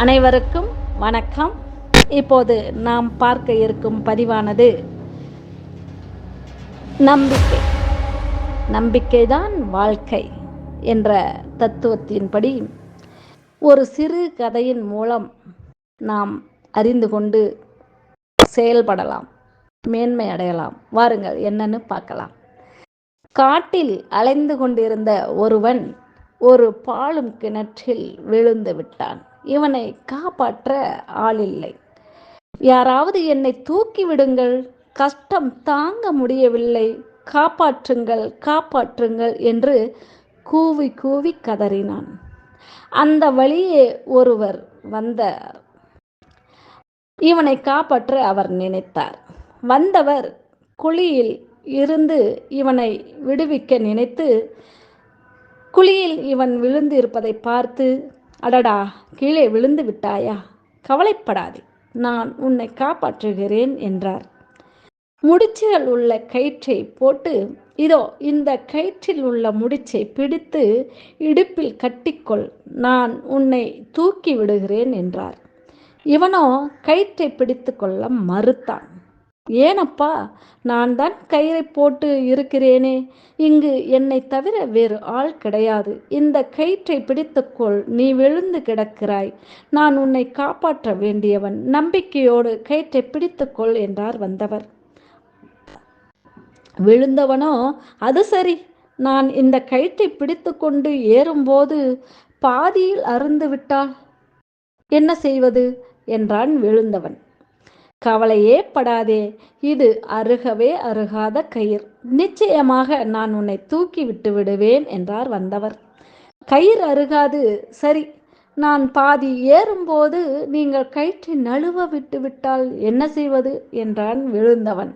அனைவருக்கும் வணக்கம். இப்போது நாம் பார்க்க இருக்கும் பதிவானது நம்பிக்கை. நம்பிக்கைதான் வாழ்க்கை என்ற தத்துவத்தின்படி ஒரு சிறு கதையின் மூலம் நாம் அறிந்து கொண்டு செயல்படலாம் மேன்மை அடையலாம். வாருங்கள் என்னன்னு பார்க்கலாம். காட்டில் அலைந்து கொண்டிருந்த ஒருவன் ஒரு பாலும் கிணற்றில் விழுந்து விட்டான். இவனை காப்பாற்ற ஆளில்லை. யாராவது என்னை தூக்கி விடுங்கள் கஷ்டம் தாங்க முடியவில்லை காப்பாற்றுங்கள் காப்பாற்றுங்கள் என்று கூவி கூவி கதறினான். அந்த வழியே ஒருவர் வந்தார். இவனை காப்பாற்ற அவர் நினைத்தார். வந்தவர் குழியில் இருந்து இவனை விடுவிக்க நினைத்து குழியில் இவன் விழுந்து இருப்பதை பார்த்து அடடா கீழே விழுந்து விட்டாயா? கவலைப்படாதே நான் உன்னை காப்பாற்றுகிறேன் என்றார். முடிச்சுகள் உள்ள கயிற்றை போட்டு இதோ இந்த கயிற்றில் உள்ள முடிச்சை பிடித்து இடுப்பில் கட்டிக்கொள் நான் உன்னை தூக்கி விடுகிறேன் என்றார். இவனோ கயிற்றை பிடித்து கொள்ள மறுத்தான். ஏனப்பா நான் தான் கயிறை போட்டு இருக்கிறேனே. இங்கு என்னை தவிர வேறு ஆள் கிடையாது. இந்த கயிற்றை பிடித்துக்கொள் நீ விழுந்து கிடக்கிறாய். நான் உன்னை காப்பாற்ற வேண்டியவன். நம்பிக்கையோடு கயிற்றை பிடித்துக்கொள் என்றார் வந்தவர். விழுந்தவனோ அது சரி. நான் இந்த கயிற்றை பிடித்துக்கொண்டு ஏறும்போது பாதியில் அருந்து விட்டாள் என்ன செய்வது? என்றான் விழுந்தவன். கவலையே படாதே இது அருகவே அருகாத கயிர் நிச்சயமாக நான் உன்னை தூக்கி விட்டு விடுவேன் என்றார் வந்தவர். கயிறு அருகாது. சரி நான் பாதி ஏறும்போது நீங்கள் கயிற்றை நழுவ விட்டு விட்டால் என்ன செய்வது என்றான் விழுந்தவன்.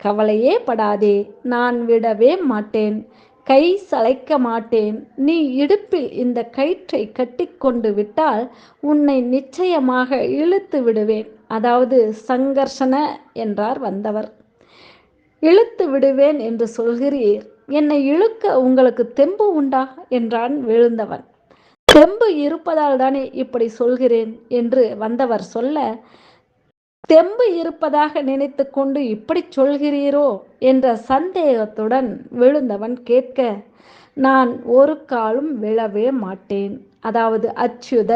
கவலையே படாதே நான் விடவே மாட்டேன். கை சளைக்க மாட்டேன். நீ இடுப்பில் இந்த கயிற்றை கட்டிக்கொண்டு விட்டால் உன்னை நிச்சயமாக இழுத்து விடுவேன். அதாவது சங்கர்ஷன என்றார் வந்தவர். இழுத்து விடுவேன் என்று சொல்கிறீர். என்னை இழுக்க உங்களுக்கு தெம்பு உண்டா? என்றான் விழுந்தவன். தெம்பு இருப்பதால் தானே இப்படி சொல்கிறேன் என்று வந்தவர் சொல்ல தெம்பு இருப்பதாக நினைத்து கொண்டு இப்படி சொல்கிறீரோ? என்ற சந்தேகத்துடன் விழுந்தவன் கேட்க நான் ஒரு காலும் விழவே மாட்டேன். அதாவது அச்சுத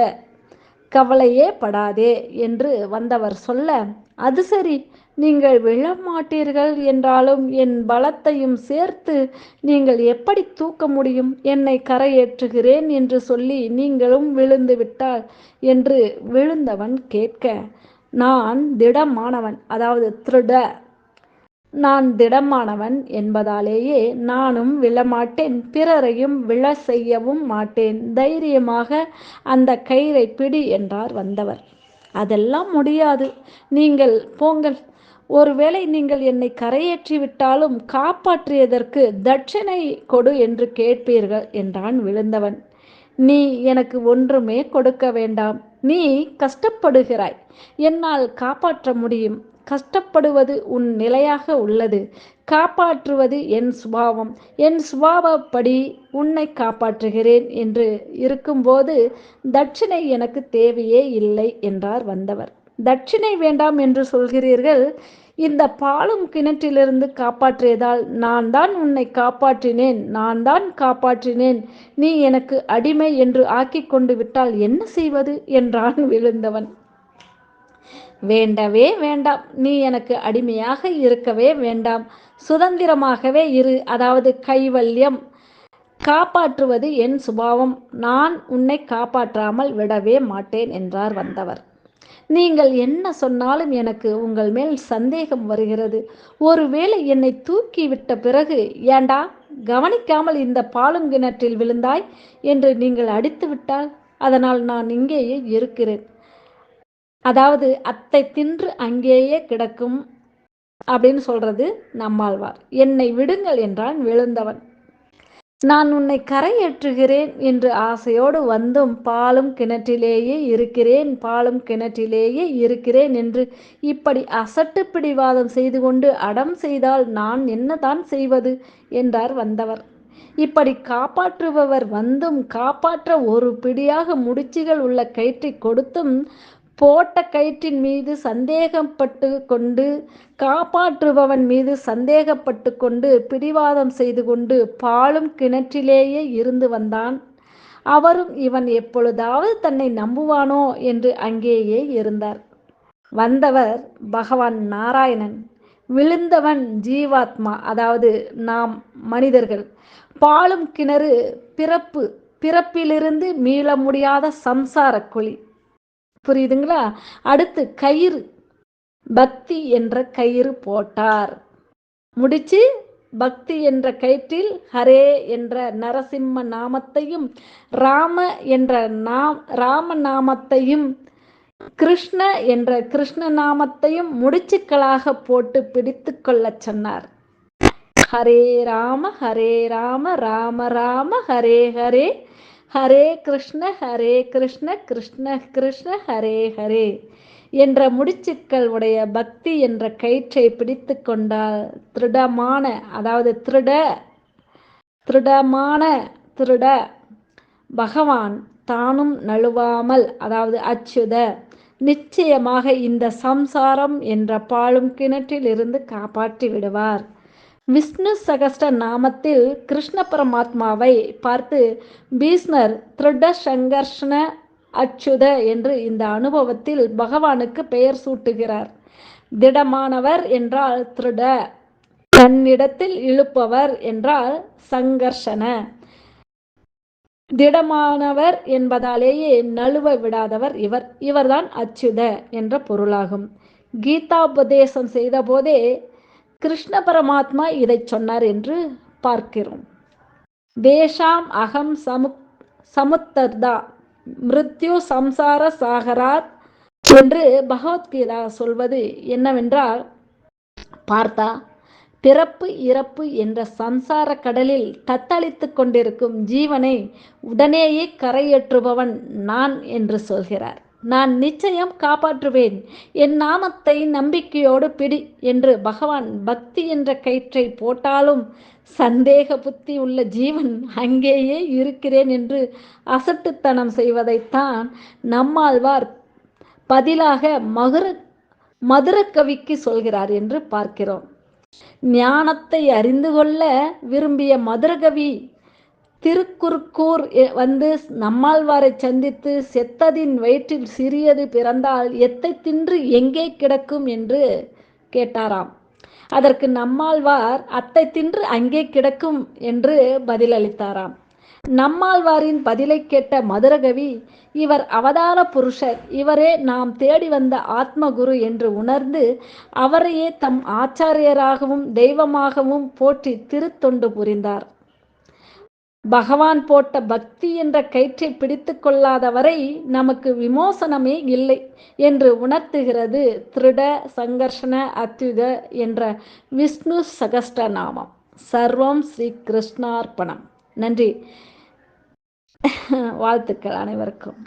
கவலையே படாதே என்று வந்தவர் சொல்ல அது சரி நீங்கள் விழமாட்டீர்கள் என்றாலும் என் பலத்தையும் சேர்த்து நீங்கள் எப்படி தூக்க முடியும்? என்னை கரையேற்றுகிறேன் என்று சொல்லி நீங்களும் விழுந்து விட்டால் என்று விழுந்தவன் கேட்க நான் திடமானவன் அதாவது திருட நான் திடமானவன் என்பதாலேயே நானும் விழமாட்டேன் பிறரையும் விழ செய்யவும் மாட்டேன். தைரியமாக அந்த கயிறை பிடி என்றார் வந்தவர். அதெல்லாம் முடியாது. நீங்கள் போங்கள். ஒருவேளை நீங்கள் என்னை கரையேற்றி விட்டாலும் காப்பாற்றியதற்கு தட்சிணை கொடு என்று கேட்பீர்கள் என்றான் விழுந்தவன். நீ எனக்கு ஒன்றுமே கொடுக்க வேண்டாம். நீ கஷ்டப்படுகிறாய். என்னால் காப்பாற்ற முடியும். கஷ்டப்படுவது உன் நிலையாக உள்ளது. காப்பாற்றுவது என் சுபாவம். என் சுபாவப்படி உன்னை காப்பாற்றுகிறேன் என்று இருக்கும்போது தட்சிணை எனக்கு தேவையே இல்லை என்றார் வந்தவர். தட்சிணை வேண்டாம் என்று சொல்கிறீர்கள். இந்த பாலும் கிணற்றிலிருந்து காப்பாற்றியதால் நான் தான் உன்னை காப்பாற்றினேன். நான் தான் காப்பாற்றினேன். நீ எனக்கு அடிமை என்று ஆக்கிக் கொண்டு விட்டால் என்ன செய்வது? என்றான் விழுந்தவன். வேண்டவே வேண்டாம். நீ எனக்கு அடிமையாக இருக்கவே வேண்டாம். சுதந்திரமாகவே இரு. அதாவது கைவல்யம். காப்பாற்றுவது என் சுபாவம். நான் உன்னை காப்பாற்றாமல் விடவே மாட்டேன் என்றார் வந்தவர். நீங்கள் என்ன சொன்னாலும் எனக்கு உங்கள் மேல் சந்தேகம் வருகிறது. ஒருவேளை என்னை தூக்கி விட்ட பிறகு ஏண்டா கவனிக்காமல் இந்த பாலுங்கிணற்றில் விழுந்தாய் என்று நீங்கள் அடித்து விட்டால் அதனால் நான் இங்கேயே இருக்கிறேன். அதாவது அத்தை தின்று அங்கேயே கிடக்கும் அப்படின்னு சொல்றது நம்மாழ்வார் என்னை விடுங்கள் என்றான் விழுந்தவன். நான் உன்னை கரையேற்றுகிறேன் என்று ஆசையோடு வந்தும் பாலும் கிணற்றிலேயே இருக்கிறேன் பாலும் கிணற்றிலேயே இருக்கிறேன் என்று இப்படி அசட்டு பிடிவாதம் செய்து கொண்டு அடம் செய்தால் நான் என்னதான் செய்வது என்றார் வந்தவர். இப்படி காப்பாற்றுபவர் வந்தும் காப்பாற்ற ஒரு பிடியாக முடிச்சுகள் உள்ள கயிற்றை கொடுத்தும் போட்ட கயிற்றின் மீது சந்தேகப்பட்டு கொண்டு காப்பாற்றுபவன் மீது சந்தேகப்பட்டு கொண்டு பிடிவாதம் செய்து கொண்டு பாலும் கிணற்றிலேயே இருந்து வந்தான். அவரும் இவன் எப்பொழுதாவது தன்னை நம்புவானோ என்று அங்கேயே இருந்தார். வந்தவர் பகவான் நாராயணன். விழுந்தவன் ஜீவாத்மா அதாவது நாம் மனிதர்கள். பாலும் கிணறு பிறப்பு பிறப்பிலிருந்து மீள முடியாத சம்சார குழி. புரியுதுங்களா? அடுத்து கயிறு. பக்தி என்ற கயிறு போட்டார். முடிச்சு பக்தி என்ற கயிற்றில் ஹரே என்ற நரசிம்ம நாமத்தையும் ராம என்ற நாம் ராம நாமத்தையும் கிருஷ்ண என்ற கிருஷ்ண நாமத்தையும் முடிச்சுக்களாக போட்டு பிடித்து கொள்ளச் சொன்னார். ஹரே ராம ஹரே ராம ராம ராம ஹரே ஹரே ஹரே கிருஷ்ண ஹரே கிருஷ்ண கிருஷ்ண கிருஷ்ண ஹரே ஹரே என்ற முடிச்சுக்கள் உடைய பக்தி என்ற கயிற்றை பிடித்து கொண்டால் திருடமான அதாவது திருட திருடமான திருட பகவான் தானும் நழுவாமல் அதாவது அச்சுத நிச்சயமாக இந்த சம்சாரம் என்ற பாழும் கிணற்றில் இருந்து காப்பாற்றி விடுவார். விஷ்ணு சகஸ்ட நாமத்தில் கிருஷ்ண பரமாத்மாவை பார்த்து பீஷ்மர் திருட சங்கர்ஷ்ண அச்சுத என்று இந்த அனுபவத்தில் பகவானுக்கு பெயர் சூட்டுகிறார். திடமானவர் என்றால் திருட தன்னிடத்தில் இழுப்பவர் என்றால் சங்கர்ஷன திடமானவர் என்பதாலேயே நழுவ விடாதவர் இவர் இவர்தான் அச்சுத என்ற பொருளாகும். கீதாபதேசம் செய்தபோதே கிருஷ்ண பரமாத்மா இதை சொன்னார் என்று பார்க்கிறோம். தேஷாம் அகம் சமு சமுத்தர்தா மிருத்யு சம்சார சாகராத் என்று பகவத்கீதா சொல்வது என்னவென்றால் பார்த்தா பிறப்பு இறப்பு என்ற சம்சார கடலில் தத்தளித்து கொண்டிருக்கும் ஜீவனை உடனேயே கரையேற்றுபவன் நான் என்று சொல்கிறார். நான் நிச்சயம் காப்பாற்றுவேன். என் நாமத்தை நம்பிக்கையோடு பிடி என்று பகவான் பக்தி என்ற கயிற்றை போட்டாலும் சந்தேக புத்தி உள்ள ஜீவன் அங்கேயே இருக்கிறேன் என்று அசட்டுத்தனம் செய்வதைத்தான் நம்மாழ்வார் பதிலாக மதுர மதுரக்கவிக்கு சொல்கிறார் என்று பார்க்கிறோம். ஞானத்தை அறிந்து கொள்ள விரும்பிய மதுரகவி திருக்குறுக்கூர் வந்து நம்மாழ்வாரை சந்தித்து செத்ததின் வயிற்றில் சிறியது பிறந்தால் எத்தை தின்று எங்கே கிடக்கும் என்று கேட்டாராம். அதற்கு நம்மாழ்வார் அத்தை தின்று அங்கே கிடக்கும் என்று பதிலளித்தாராம். நம்மாழ்வாரின் பதிலை கேட்ட மதுரகவி இவர் அவதார புருஷர் இவரே நாம் தேடி வந்த ஆத்மகுரு என்று உணர்ந்து அவரையே தம் ஆச்சாரியராகவும் தெய்வமாகவும் போற்றி திருத்தொண்டு புரிந்தார். பகவான் போட்ட பக்தி என்ற கயிற்றை பிடித்து கொள்ளாதவரை நமக்கு விமோசனமே இல்லை என்று உணர்த்துகிறது திருட சங்கர்ஷண அத்யுத என்ற விஷ்ணு சகஸ்ட நாமம் சர்வம் ஸ்ரீ கிருஷ்ணார்ப்பணம் நன்றி. வாழ்த்துக்கள் அனைவருக்கும்.